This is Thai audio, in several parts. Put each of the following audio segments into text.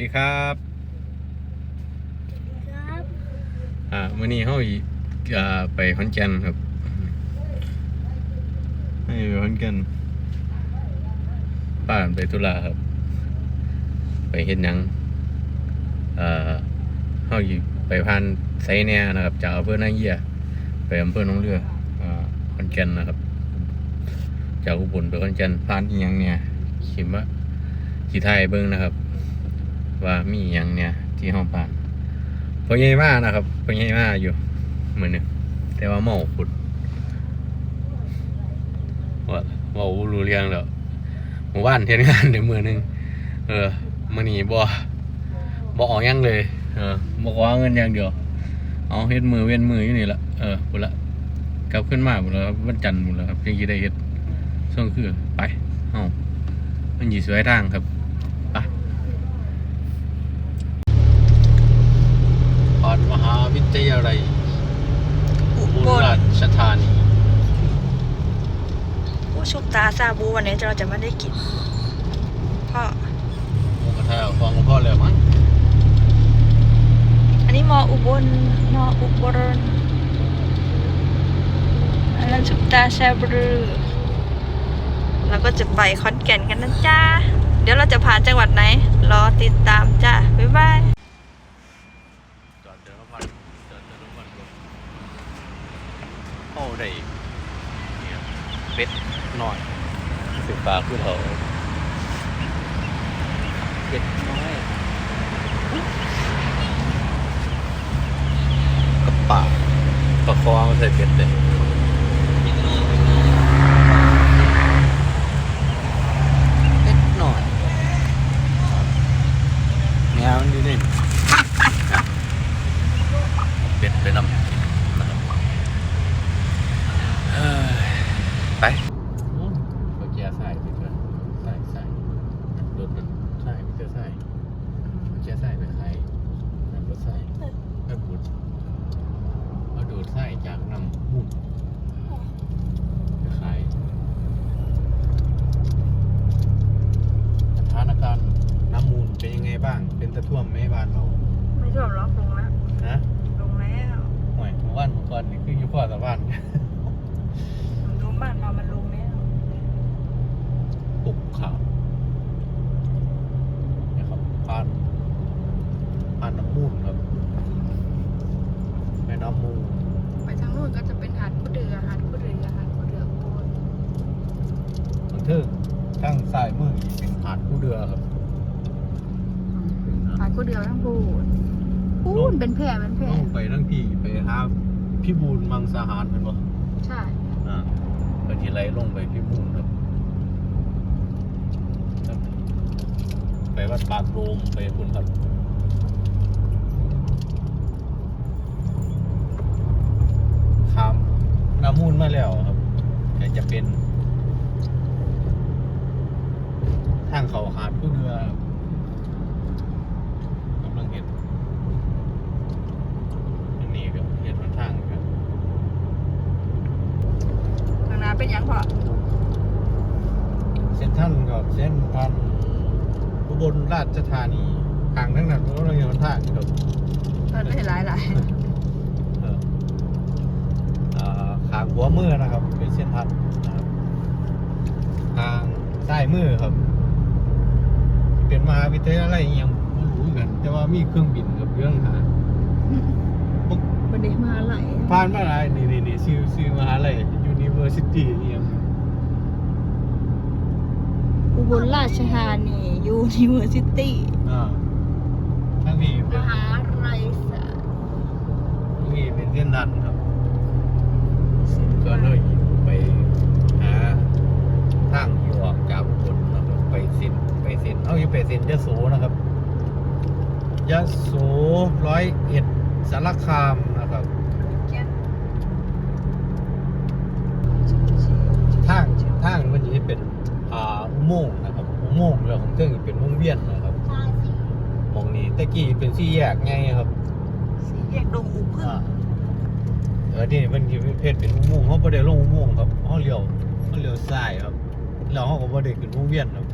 ดีครับครับอ่ามื้อนี้เฮาอีอ่าไปขอนแก่นครับให้ไปขอนแก่นป้านไปธุระครับ ไปเฮ็ดหยังเอ่อเฮาอยู่ไปผ่านไสแหน่นะครับจากอำเภอนางเยียไปอำเภอหนองเรืออ่าขอนแก่นนะครับ จากอุบลไปขอนแก่นผ่านอีหยังเนี่ยคิดว่าสิถ่ายเบิ่งนะครับ ว่ามีอหยังเนี่ยที่ห้องผ่านพอใหญ่มากนะครับพอใหญ่มากอยู่เหมือนนึงแต่ว่าเมาขุดว่าว่ารู้เรื่องแล้วหมู่บ้านเทียนงานเดี๋ยวมือหนึงเออมันนี่บ่บ่ออกยังเลย เออบ่ขอเงินอย่างเดียวเอาเฮ็ดมือเว้นมืออยู่นี่ละเออพุ่นละกลับขึ้นมาพุ่นแล้วครับวันจันทร์พุ่นแล้วครับยังสิได้เฮ็ดช่วงคือไปเฮามันสิสวยทางครับไป พอดมหาวิทยาลัยอุอุบบลลราชธานีผู้ชุบตาซาบูวันนี้เราจะไม่ได้กินพ่อหมูกระทะฟังพ่อแล้วมั้งอันนี้มออุบลมออุบลอันนั้นชุบตาซาบูเราก็จะไปขอนแก่นกันนะจ้าเดี๋ยวเราจะผ่านจังหวัดไหน รอติดตามจ้าบ๊ายบาย จอดเดินวันจอดเดินวันก่อนเข้าได้เนี่ยเป็ด หน่อยสิบปลาคือเขาเป็ดน้อยกระป๋าปลาคอมาใส่เป็ดเลยเป็ดหน่อยแนวมันอยู่นี่ เป็ดไปนำนะครับเอ้ยไปก็แก้ใส่ไปเถอะใส่ใส่รถมันใส่ไปเถอะใส่แก้ใส่ไปใครน้ำรถใส่ไม่บุดเอาดูดใส่จากน้ำมุดไปขายสถานการณ์น้ำมูลเป็นยังไงบ้าง เป็นตะท่วมไหมบ้านเรา ไม่ท่วมล็อกลงแล้ว นะ ลงแล้ว ห่วยหมู่บ้านหมู่ก่ อนนี่คืออยู่พ่อสะพาน ดูบ้านเรามันรู้งแล้ว ปุกขาวนี่ครับผ่านผ่านน้ำมูลครับแม่น้ำมูล ไปทางนู้นก็จะเป็นหาดผู้เดือหาดผู้เรือหาดผู้เรืออุบล มันทึกทั้งสายมืออีกเป็นหาดผู้เรือครับ หาดผู้เรือทั้งพูนพูนเป็นแพร่เป็นแพร่ ต้องไปทั้งพี่ไปหา พี่บูลมังสาหารเป็นบ่ใช่ อ่าไปทีไรลงไปพี่บูลครับ ไปวัดปากโรมไปคุณครับข้ามน้ำมูลมาแล้วครับแต่จะเป็น ทางเขาหาดผู้เรือกำลังเห็นอันนี้ก็เห็นมันทางครับ ข้างหน้า เป็นหยังพ่อเส้นท่านกับเส้นท่านอุบลราชธานีกลางทั้งนั้นก็ต้องเห็นมันทางครับเปิดได้หลายหลายเอออ่าขางหัวมือนะครับ เป็นเส้นทัดนะครับทางซ้ายมือครับ เป็นมหาวิทยาลัยอิหยังบ่รู้กัน แต่ว่ามีเครื่องบินกับเรื่องหาวันนี้มาไหลผ่านมาหลายนี่นี่นี่ชื่อชื่อมหาลัย University อิหยังอุบลราชธานียูนิเวอร์ซิตี้อ่าทั้งนี้มเป็นหาลัยศาสตร์ทั้งนี้เป็นเส้นทันครับ ก็เลยไปหาทางอยู่ออกจากอุบลนะครับไปสินไปสินเอาอยู่ไปสินยโสนะครับยโสร้อยเอ็ดสารคามนะครับ ทางทางมันจะเป็นอ่าอุ โมงค์นะครับอุโมงค์แล้วของเครื่องเป็นวงเวียนนะครับมองนี้ตะกี้เป็นสี่แยกไงครับสีแยกดงอุพึ่งอ่าเออนี่มันคือเพศเป็นอุโมงค์เขาบ่ได้ลงอุโมงค์ครับเขาเลี้ยวเขาเลี้ยวซ้ายครับแล้วเขาก็บ่ได้ขึ้นวงเวียนครับ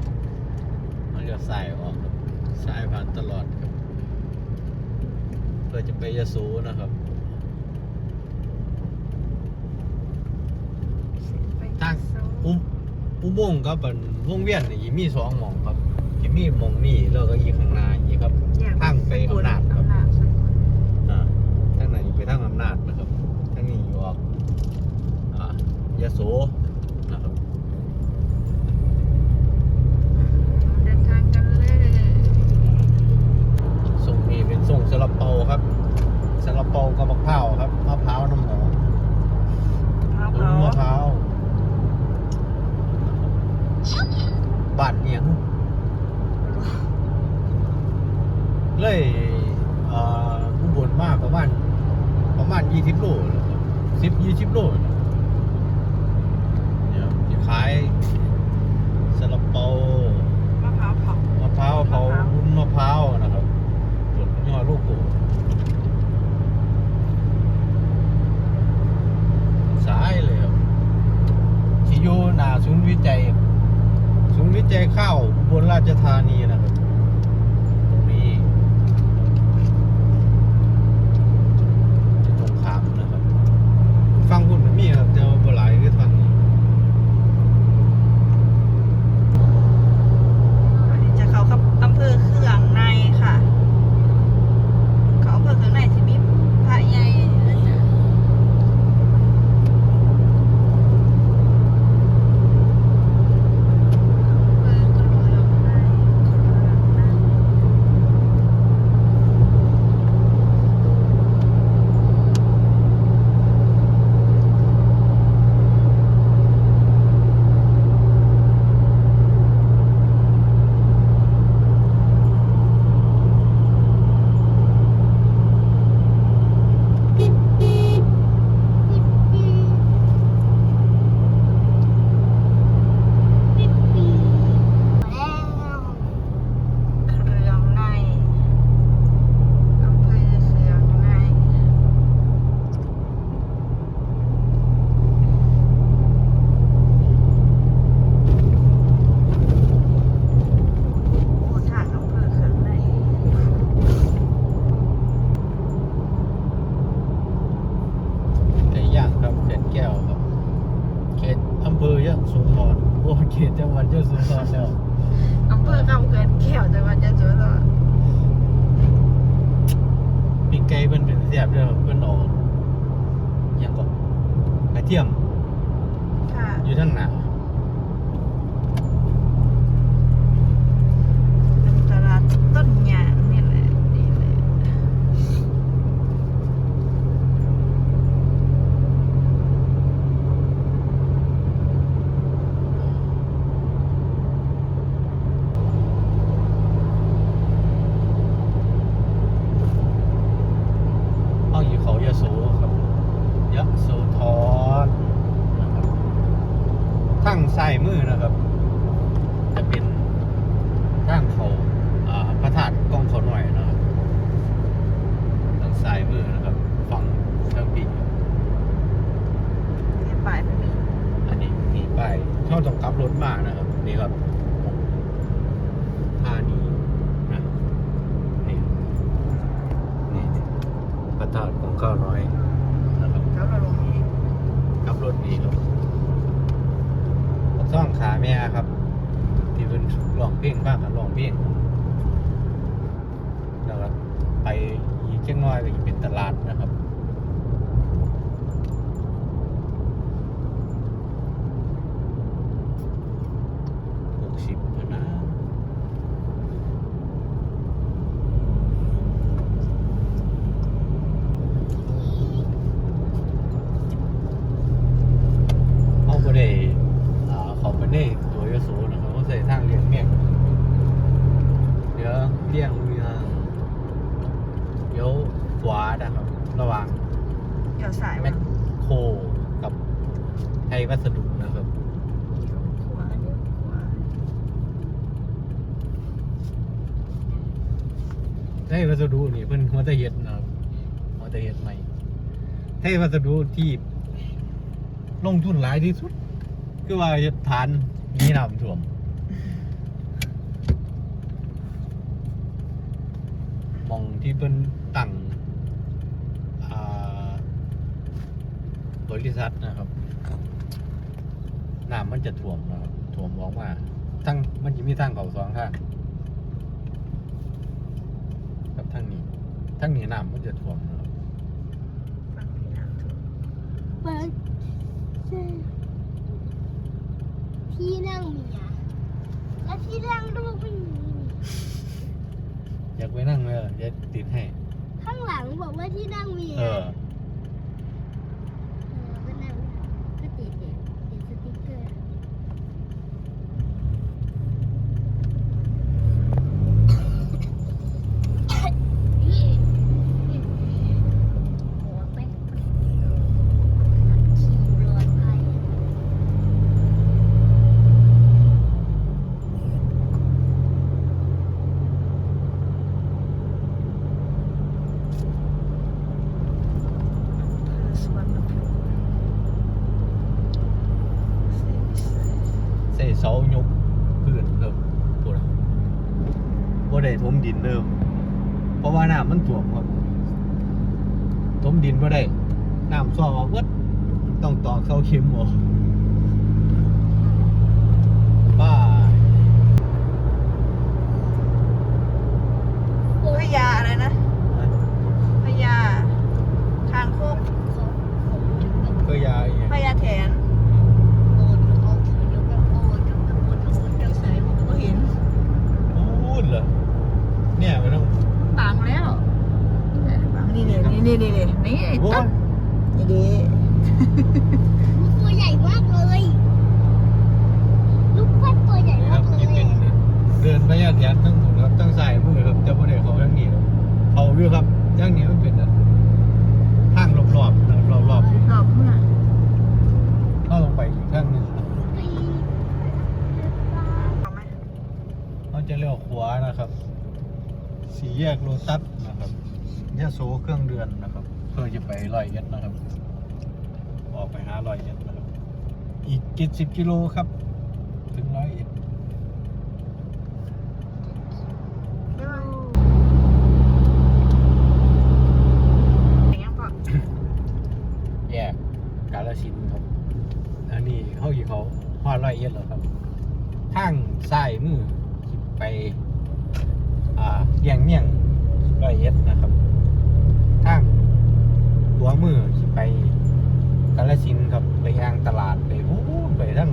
เขาเลี้ยวซ้ายออกครับสายผ่านตลอดครับเพื่อจะไปยะโสนะครับ ไปตั้งโซอุ อุโมงค์ครับเป็นวงเวียนนี่มีสองหม่องครับที่มีหม่องนี่แล้วก็อีกข้างหน้าอีกครับแยกทางไปอำนาจครับอำนาจสกลอ่าทางไหนไปทางอำนาจนะครับทางนี้อยู่ออกอ่ายะโสนะครับเดินทางกันเลยส่งนี้เป็นส่งสลับเปาครับสลับเปากับมะพร้าวครับมะพร้าวน้ำหอมมะพต้นร้าว มะพร้าว บ้านเอียงเลยเอ่ออุบลมากประมาณประมาณยี่สิบโลสิบยี่สิบโลเนี่ยจะขายสลับเปามะพร้าวเผามะพร้าวเผาวุ้นมะพร้าวนะครับต้นยอดลูกโป่งสายเลยครับที่อยู่หน้าศูนย์วิจัย ศูนย์วิจัยข้าวบนราชธานีนะครับ ตรงนี้ตรงขามนะครับ ฟังคุณมันมีครับแต่ว่าบ่หลายคือฟังนี้ อันนี้จะเข้ากับอำเภอเครื่องในค่ะ เขาอำเภอเครื่องในที่มีพระใหญ่นะจ๊ะอำเภอเครื่องในเครื่องใน เครื่องในอำเภอเครื่องใน โอ้ทางอำเภอเครื่องใน ไก่ย่างครับเขตแก้วครับ เขตอำเภอยะโสธรโอ้เขตจังหวัดยะโสธรแล้ว อำเภอกำเกิดแก้วจังหวัดยะโสธร ปีกไก่เพิ่นเป็นเสียบเด้อเพิ่นเออกอย่างก็ กระเทียม ค่ะ อยู่ทั้งหน้า เป็นตลาดต้นยางนี่แหละนี่แหละ เอาอยู่เขายะโสครับยะโสธรนะครับ ใส่มือนะครับ จะเป็นทางเขาอ่าพระธาตุกองเขาหน่อยนะครับทางซ้ายมือนะครับ ฝั่งเชิงปี ที่ปลายมันมี อันนี้นี่ไปเข้าต้องกลับรถมานะครับ นี่ครับท่านี้นะนี่นี่นี่พระธาตุของข้าวน้อยนะครับ แล้วเราลงนี้ กลับรถดีครับซ่องขาแม่ครับ ที่เป็นร้องเพลงบ้างกันร้องเพลงแล้วก็ไป อีกเจ้าน้อยก็จะเป็นตลาดนะครับ หกสิบนะเอาไปได้อ่าเขาไปได้ตัวยโสนะครับเขาใส่ทางเลี่ยงเมี่ยงเดี๋ยวเลี่ยงเมืองเดี๋ยวขวานะครับ ระหว่าง เดี๋ยวสาย แม มัน คโครกับไทยวัสดุนะครับ ขวาเดี๋ยวขวา ไท ยวัสดุนี่เพิ่นหัวตะเฮ็ดนะครับหัวตะเฮ็ดใหม่ไทยวัสดุที่ลงทุนหลายที่สุด คือว่าเฮ็ดฐานมีน้ำท่วมมองที่เพิ่นตั้งอ่าบริษัทนะครับน้ำมันจะท่วมนะครับท่วมออกมาทั้งมันจะมีทางเขาสองทางกับทางนี้ ทางนี้น้ำมันจะท่วมนะครับฟังพี่น้ำถูกเปิดที่นั่งเมียแล้วที่นั่งลูกไม่มีอยากไปนั่งไหมล่ะจะติดให้ ข้างหลังบอกว่าที่นั่งเมีย เออ เออก็นั่งก็ติดเด็ดติดสติ๊กเกอร์นี่หัวไปขี่ปลอดภัย สวนภูมิ ใส่เสายกพื้นเริ่มปวดบ่ได้ถมดินเริ่มเพราะว่าน้ำมันท่วมครับถม ดินบ่ได้น้ำซ้อออกเบิดต้องตอกเสาเข็มออกบ้า พญาอะไรนะพญาคางคก ก็ยาอีก พญาแถนก็เห็น พูดเหรอเนี่ยมันต้อง ปังแล้วปังนี่นี่นี่นี่นี่นี่ โอ้ ตั ย ดนี่ดี ตัวใหญ่มากเลย ลูกพัดตัวใหญ่ นี่ค มา รับ กเล นี่ ย เป็นเดินไปยาแถนทั้งหมดครับทั้งสายมือครับจะบ่ได้เขาทั้งนี้หรอกเขาอยู่ครับอย่างนี้มันเป็นอันทางรอบๆนะรอบๆอยู่ รอบเมื่อ เข้าลงไปอีกข้างหนึง เอาไหม เลี้ยวขวานะครับ สี่แยกโลตัสนะครับยะโสเครื่องเดือนนะครับ เพื่อจะไปลอยเอ็ดนะครับ ออกไปหาลอยเอ็ดนะครับ อีกเจ็ดสิบกิโลครับ ถึงร้อยเอ็ด เดี๋ยวอย่างยังพอ แยกกาลสินธุ์ครับ อันนี้เขาอยู่เขาฮอดร้อยเอ็ดแล้วครับทางซ้ายมือสิไป อ่าเลียงเมี่ยงร้อยเอ็ดนะครับทางตัวมือสิไปกาลสินธุ์ครับไปย่างตลาดไปโอ้ไปทั้ง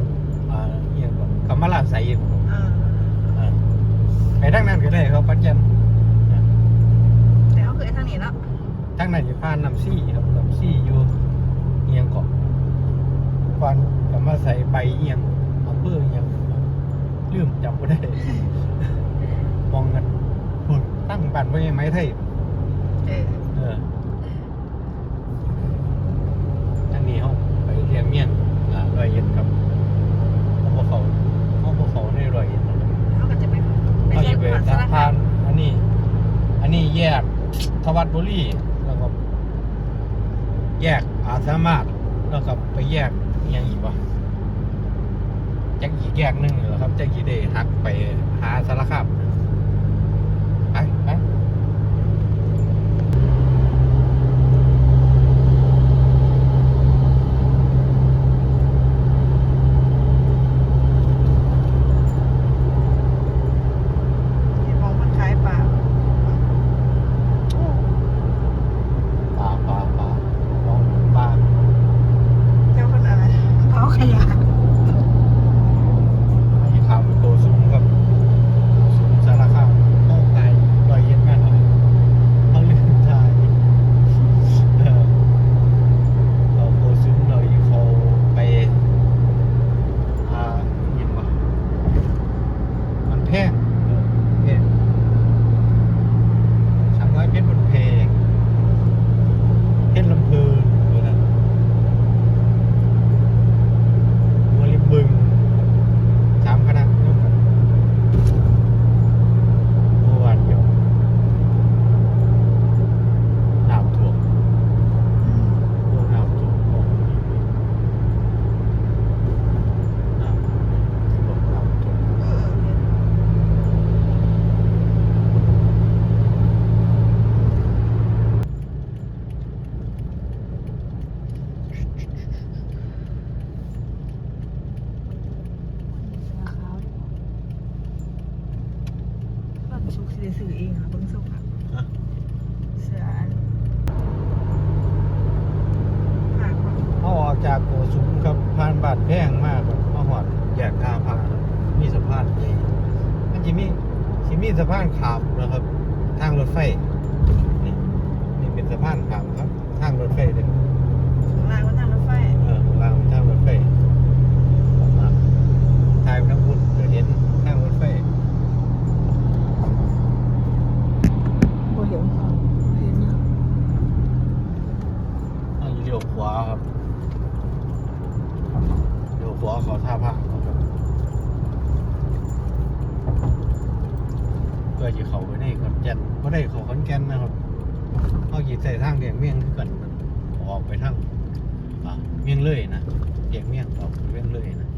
อ่าเอียงก่อนคำมาลาใสครับ เออ อ่าไปทางนั้นก็ได้ครับปัจจัน แต่เขาคือไอ้ทางนี้เนาะ ทางนั้นอยู่ผ่านน้ำซี่ครับน้ำซี่อยู่เอียงเกาะก่อนก็มาใส่ใบเอียงอำเภอเอียงลืมจำไม่ได้ มองกันพุ่นตั้งบ้านไว้ยังไม้ไทยเออเอออันนี้เขาไปเรียงเมียนอ่ารอยเอ็ดครับเขาบอกเขาเขาบอกเขาในรอยเอ็ดนะครับเขาก็จะไปไปเขาแยอกยู่ไปผ่านสาทางรคาผ่ามนอันนี้ อันนี้แยกทวัดบุรีแล้วก็ แยกอาสามารถแล้วก็ไปแยกยังอีกวะจักอีกแยกหนึ่งเหรอครับจักอีเดหักไปหาสารคาม จิมีสิมีสะพานขามนะครับ ทางรถไฟนี่นี่เป็นสะพานขามครับ ทางรถไฟเลยข้างล่างว่าทางรถไฟ เออรางทางรถไฟอะทายไปทางบุญจะเห็นทางรถไฟ บ่เห็นเห็นนะ ทางเลี้ยวขวาครับเลี้ยวขวาเขาท่าพระครับเพื่อจะเขาไปในขอนแก่นก็ได้เขาขอนแก่นนะครับเขาขี่ใส่ทางเดียงเมี่ยงคือกันมันออกไปทางอะ เมี่ยงเลยนะเกียงเมี่ยงออกเมี่ยงเลยนะ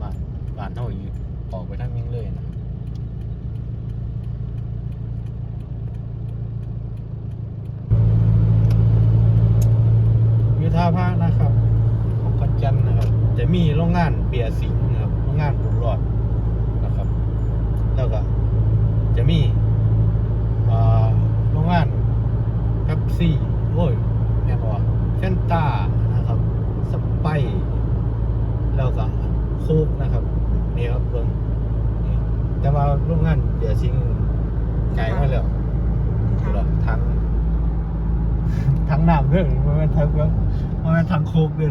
บ้านบ้านเท่าอยู่ออกไปทางเมี่ยงเลยนะยุทธาภาคนะครับของขอนแก่นนะครับ จะมีโรงงานเบียร์สิงห์นะครับโรงงานบุญรอดนะครับ แล้วก็จะมีอ่าโรงงานเ e ปซี่โอ้ยเนี่ยบอกว่าเฟนต้านะครับสไปร์แล้วก็โคกนะครับนี่ครับเบิ่งนี่แต่ว่าโร งงานเบียร์สิงห์ไกลมาแล้วทางหรอทั้งทั้งน้ำเรื่องมันเป็นทั้งว่ามันเป็นทั้งโคกเลย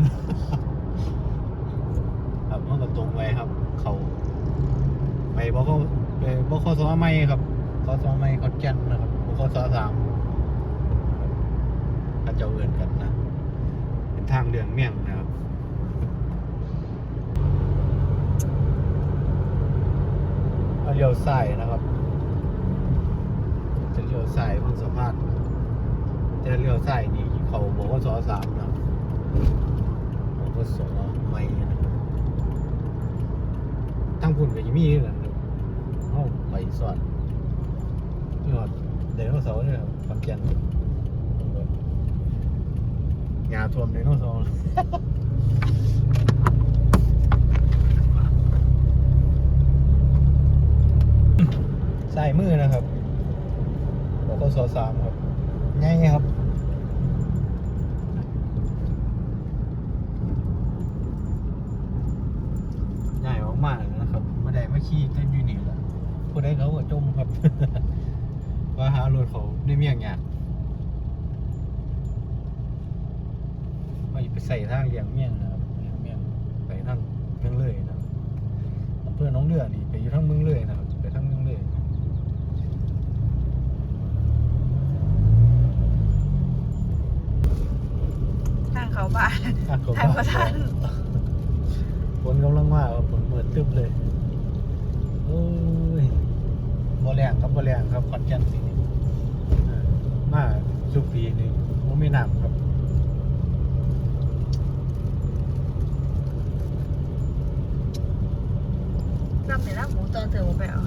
ครับมันก็ตรงไปครับ เขาไปบกไปบกสไม่ครับกสไม่ขอนแก่นนะครับบกสสามก็จะเอื่นกันนะเป็นทางเดืองเมี่ยงนะครับ เลี้ยวซ้ายนะครับ จะเลี้ยวซ้ายบนสะพานจะเลี้ยวซ้ายนี่เขาบอกว่าสอสามนะบอกว่าสอไม่นะทั้งพุ่นกับยี่มี่กันครับเขาไปสอดนี่หอดไดโนเสาร์เนี่ยครับขอนแก่นงาท่วมไดโนเสา ร์ใส่มือนะครับบอกสอสามครับง่ายครับง่ายมากๆนะครับมาได้มาขี่เต้นอยูนี่แหละผู้ใดเขาก็จมครับ ว่าหารถเขาในเมียงยากว่ย่าไปใส่ทางเลียงเมียงนะครับเลียงเมียงไปทางเมืองเลยนะครับอำเภอหน้องเรือนี่ไปอยู่ทางเมืองเลยนะครับไปทางเมืองเลย ทาง เขาบ้านอะขอบทางประธานฝนกำลังมาครับฝนเปิดตึ๊บเลยโอ้ยบ่แรงครับบ่แรงครับขอนแก่นสิเออมาสุปีหนึ่งบ่มีน้ำครับรับเนี่ยรับหมูตอนเธอหมูไปเอา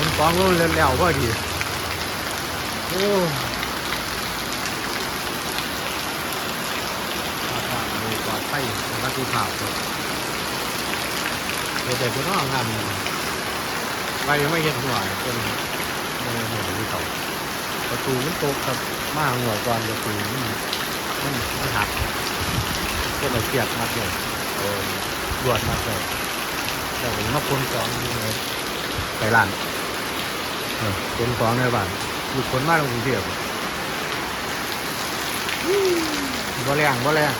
คนฟ้องก็เร็วแล้วก็ดีโอ้ไปลอดภัยรักที่ข่าวเดเด็กๆก็ต้องทำไปยังไม่เห็นหัวเป็นเมื่เห็นที่เขาประตูมันตกครับมาหัวก่อนประตูมันมันมันหักก็เลยเกียดมากเลยเออดวดมากเลยแต่ผมมาคนสองเลยไปร้าน เป็นของในบ้านอยู่คนมากกรุงเทพบ่แรงบ่แรง